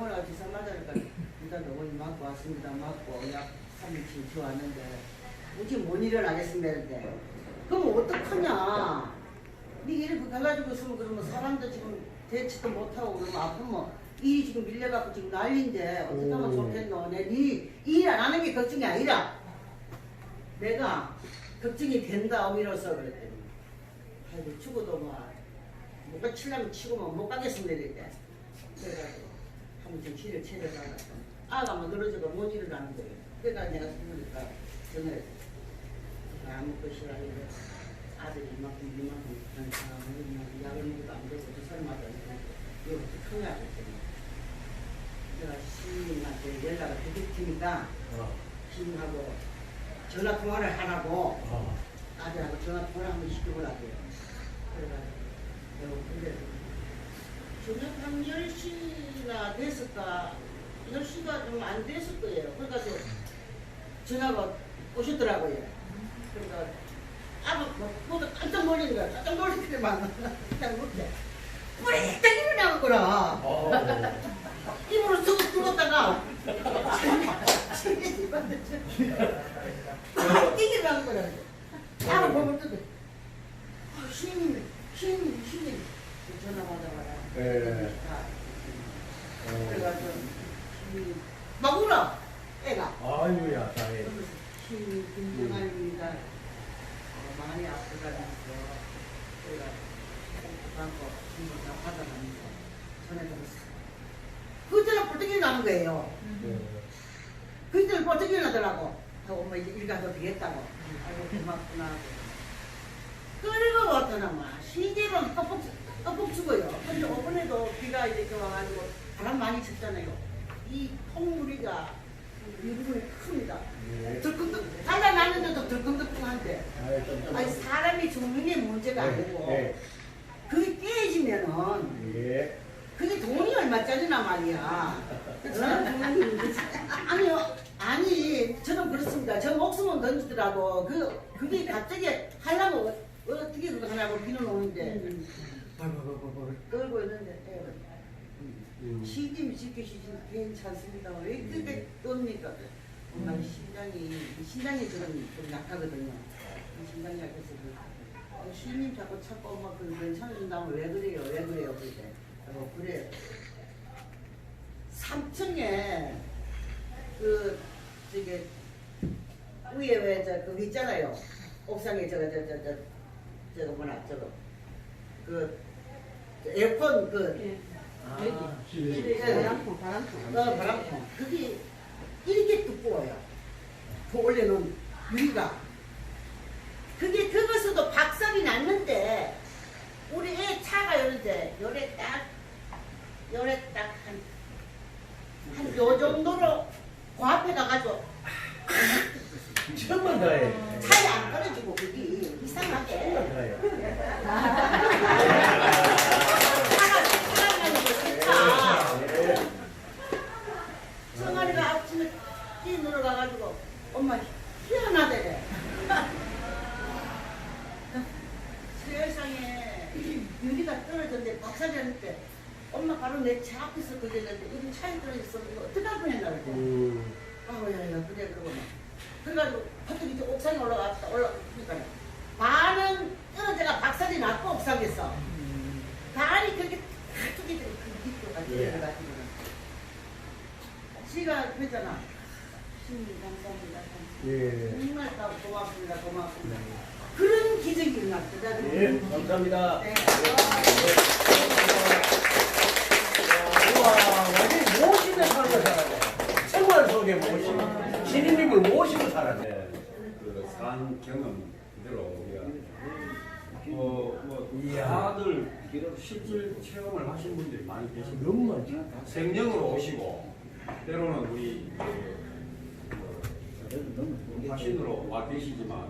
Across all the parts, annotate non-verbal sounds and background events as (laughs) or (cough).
병원에 주사 맞으니까 일단 어머니 맞고 왔습니다. 맞고 약 3일치 좋았는데 우리 못 일어나겠습니다. 이랬대. 그럼 어떡하냐? 니 이렇게 가가지고 있으면 그러면 사람도 지금 대치도 못하고 그러면 아프면 일이 지금 밀려갖고 지금 난리인데 어떻게 하면 오. 좋겠노? 내일안 하는 게 걱정이 아니라 내가 걱정이 된다 어미로서 그랬더니 아이고 죽어도 뭐 뭐가 치려면 치고 뭐 못 가겠습니다 이랬대 그래가지고 좀 치료 체려다가 아가 뭐 늘어져가 못 일어나는 거예요 그러니까 내가 그러니까 전에 아무 것이라 이래 아들이 이만큼 이만큼 그런 상황을 약을 먹어도 안 되고 주사를 맞아도 안 되고 이거 어떻게 하냐 그랬더니 내가 시민한테 연락을 드릴 테니까 어. 시민하고 전화 통화를 하라고 어. 아들하고 전화 통화를 한번 시켜보라고요. 그래가지고 내가 근데 저녁 한 10시가 됐을까 10시가 좀 안 됐을 거예요. 그래가지고 전화가 오셨더라고요. 그러니까 아무 뭐, 모두 깜짝 놀리는 거야. 깜짝 놀리더만 깜짝 놀래. 뿌리 딱 일어나거라. 어. 입으로 쑥 들었다가 뛰게 나는 거라. 아무 보면 또 아, 신님, 신님, 신님. 전화 받아봐라. 예. 어. 그래가지고 막 울어 애가. 아유야 다행. 어, 많이 아프다면서 제가 banco 신문 다 받아가면서 전해드렸어요. 그때는 벌떡 일어나는 거예요. 그때는 벌떡 일어나더라고. 하고 엄마 이제 일 가도 되겠다고. 아이고 고맙구나. 그리고 왔더나마 시집은 뻑뻑 뻑뻑 죽어요. 근데 이번에도 비가 이렇게 와가지고 바람 많이 쳤잖아요. 이 콩무리가 미국이 큽니다. 예. 들끈들 달라났는데도 좀. 아니 사람이 죽는 게 문제가 아니고 예. 그게 깨지면은 예. 그게 돈이 얼마짜리나 말이야. 저는 돈이 문제지. 아니요, 아니, 저는 그렇습니다. 저 목숨은 던지더라고. 그, 그게 갑자기 하려면 어- 어떻게 그거 하냐고 비는 오는데. 벌벌벌벌 떨고 있는데, 예. 음. 시dim이 지켜주시면 괜찮습니다. 왜 그렇게 떱니까? 엄마 심장이 저는 좀 약하거든요. 심장이 약해서 그래요. 시님 자꾸 찾고 엄마 그 괜찮으신다면 왜 그래요? 왜 그래요? 그때. 어, 그래요. 3층에 그 저기 위에 왜저그 있잖아요. 옥상에 저거 저저 저 저거 뭐나 저거 그 에어컨 그 아, 예, 시 바람통, 바람통. 어, 바람통. 그게 이렇게 두꺼워요. 그 올려놓은 유리가. 그게 그것도 박살이 났는데, 우리 애 차가 요런데, 요래 딱, 요래 딱 한, 한 요 정도로 그 앞에 가가지고 천만 다해. 차에 안 떨어지고 그게 이상하게. 천만 다해. 차가 생각나는 거 진짜. 예. 성 아침에 뛰 놀러 가가지고 엄마 희한하대래. (laughs) 세상에 유리가 떨어졌는데 박살이 났는데 엄마 바로 내 차 앞에서 걸렸는데 이런 차에 떨어졌어. 이거 어떻게 할 뻔했나 그랬더니 음. 아우 야야 그래 그러고 그래가지고 갑자기 이제 옥상에 올라갔다 올라가니까 반은 떨어져가 박살이 났고 옥상에서 반이 그렇게 가족이 그 밑으로까지 예. 내려가지고 그랬잖아 신님 감사합니다 예. 정말 다 고맙습니다 고맙습니다 그런 기적이 일어났다 예. 감사합니다. 네. 우와, 완전히 모시며 사는 거 살아네. 생활 속에 모시고, 신인님을 모시고 살아네. 그산 경험 그대로 우리가 어, 뭐 이야. 다들 실질 체험을 하신 분들이 많이 계십니다. 너무 많지? 생령으로 오시고 때로는 우리 그 화신으로 와 계시지만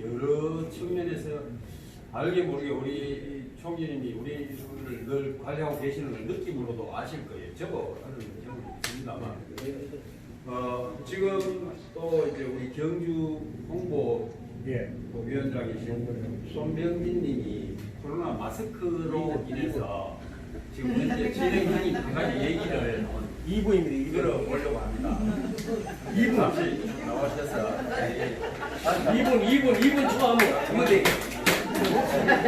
여러 측면에서 알게 모르게 우리 총재님이 우리를 늘 관리하고 계시는 걸 느낌으로도 아실 거예요. 저도 하는 경험이 있습니다만 어, 지금 또 이제 우리 경주 홍보 예. 그 위원장이신 손병진 님이 코로나 마스크로 인해서 지금 현재 진행형이 한 가지 얘기를 2부입니다. 이거를 2부. 보려고 합니다. 2부. 잠시 나오셔서 예. 2분, 2분, 2분 추가하면 그만돼.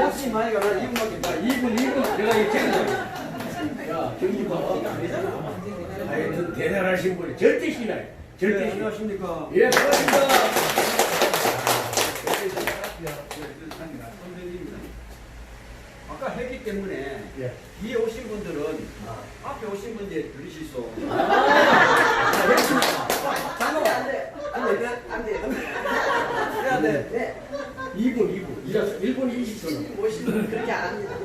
혹시 많이 가나 이분밖에 2분, 2분. 내가 이거 적었어. 야, 경기가 아니잖아. 하여튼 대단하신 분이 절대 신나요. 절대 네, 신나. 안녕하십니까. 예, 반갑습니다. 때문에 예. 뒤에 오신 분들은 앞에 오신 분들 들으실 수 없는 안돼 안돼 안돼 해야 돼. 네 2분, 2분. 이라서 1분 20초. 오시면 그렇게 안 합니다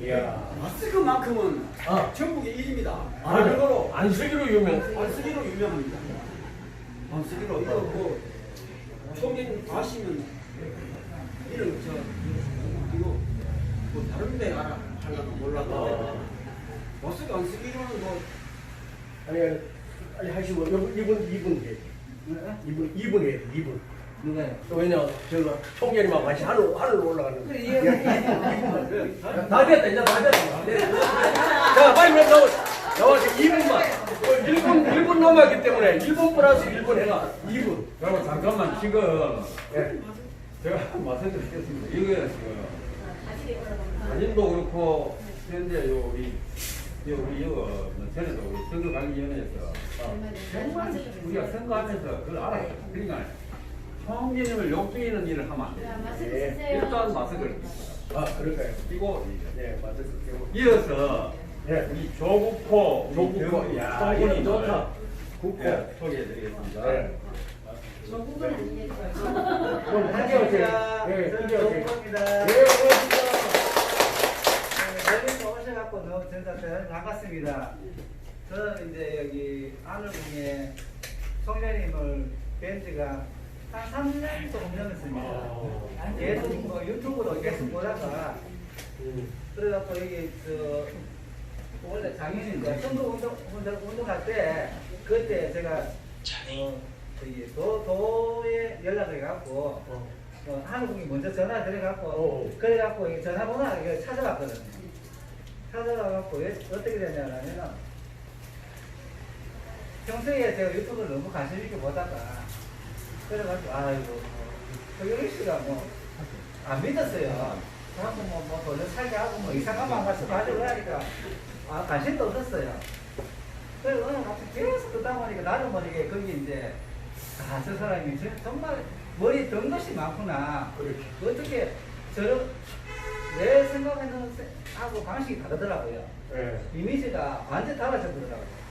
이야. 마스크만큼은 아. 전국의 일입니다. 아, 이거로 안 쓰기로 유명. 안 쓰기로 유명합니다. 안 쓰기로 이거 뭐 총인 아시면 이런 저 이거 뭐 다른 데 알아 하려면 몰라도 마스크 안 쓰기로는 뭐 아니, 아니, 하시고, 2분, 2분 해. 2분, 2분 해, 2분. 누가요? 왜냐, 저거 총장님하고 같이 하늘, 하늘로 올라가는 거. 그래, 이해 다 됐다, 이제 다 됐다. 자, 빨리 나와, 나와서 2분만. 1분, 1분 남았기 때문에 1분 플러스 1분 해가 2분. 여러분 잠깐만 지금 예. 제가 말씀드리겠습니다. 이게 지금 사진도 그렇고 현재 요 우리 요 우리 이거 뭐 전에도 우리 선거관리위원회에서 정말 우리가 선거하면서 그걸 알아요. 그러니까 총재님을 욕되는 일을 하면 안 돼요. 예. 일단 마스크를 아, 그럴까요? 끼고 네, 맞았을게요. 이어서 예. 우리 조국호 조국호. 야, 이름 좋다. 국호. 예, 소개해드리겠습니다. 네. 그럼 한개월째. 예, 한개월째. 조국호입니다. 예, 고맙습니다. 멀리서 오셔갖고 너무 대단히 반갑습니다. 저는 이제 여기 하늘궁에 총장님을 뵌 지가 한 3년 조금 넘었습니다. 계속 뭐 유튜브로 계속 보다가 음. 그래갖고 여기 저 원래 작년인데 선거 운동 운동 운동할 때 그때 제가 어, 저기 도 도에 연락을 해갖고 어. 어, 한국이 먼저 전화 드려갖고 어. 그래갖고 이 전화번호 이거 찾아봤거든요. 찾아봐갖고 왜- 어떻게 되냐면은 평소에 제가 유튜브를 너무 관심 있게 보다가 그래가지고 아이고 허경희 씨가 뭐 안 믿었어요. 자꾸 뭐, 뭐 돌려 살게 하고 뭐 이상한 말 말씀 하려고 하니까 아 관심도 없었어요. 그래서 어느 날 갑자기 계속 듣다 보니까 나는 모르게 거기 이제 아 저 사람이 저- 정말 머리 든 것이 많구나. 그렇지. 어떻게 저런 내 생각에는 세- 하고 방식이 다르더라고요. 예. 이미지가 완전 달라져 버더라고요.